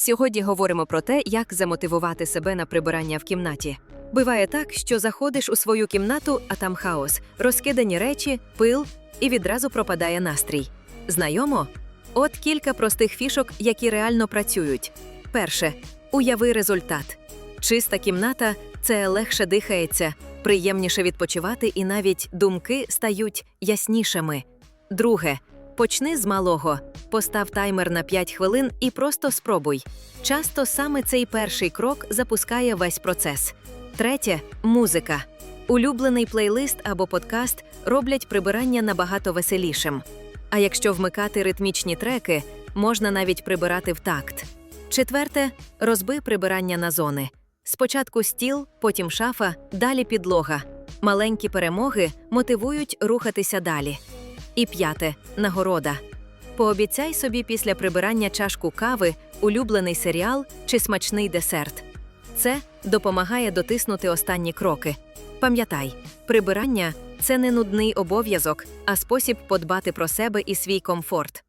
Сьогодні говоримо про те, як замотивувати себе на прибирання в кімнаті. Буває так, що заходиш у свою кімнату, а там хаос, розкидані речі, пил, і відразу пропадає настрій. Знайомо? От кілька простих фішок, які реально працюють. Перше уяви результат. Чиста кімната це легше дихається, приємніше відпочивати, і навіть думки стають яснішими. Друге. Почни з малого. Постав таймер на 5 хвилин і просто спробуй. Часто саме цей перший крок запускає весь процес. Третє музика. Улюблений плейлист або подкаст роблять прибирання набагато веселішим. А якщо вмикати ритмічні треки, можна навіть прибирати в такт. Четверте розби прибирання на зони. Спочатку стіл, потім шафа, далі підлога. Маленькі перемоги мотивують рухатися далі. І п'яте нагорода. Пообіцяй собі після прибирання чашку кави, улюблений серіал чи смачний десерт. Це допомагає дотиснути останні кроки. Пам'ятай, прибирання це не нудний обов'язок, а спосіб подбати про себе і свій комфорт.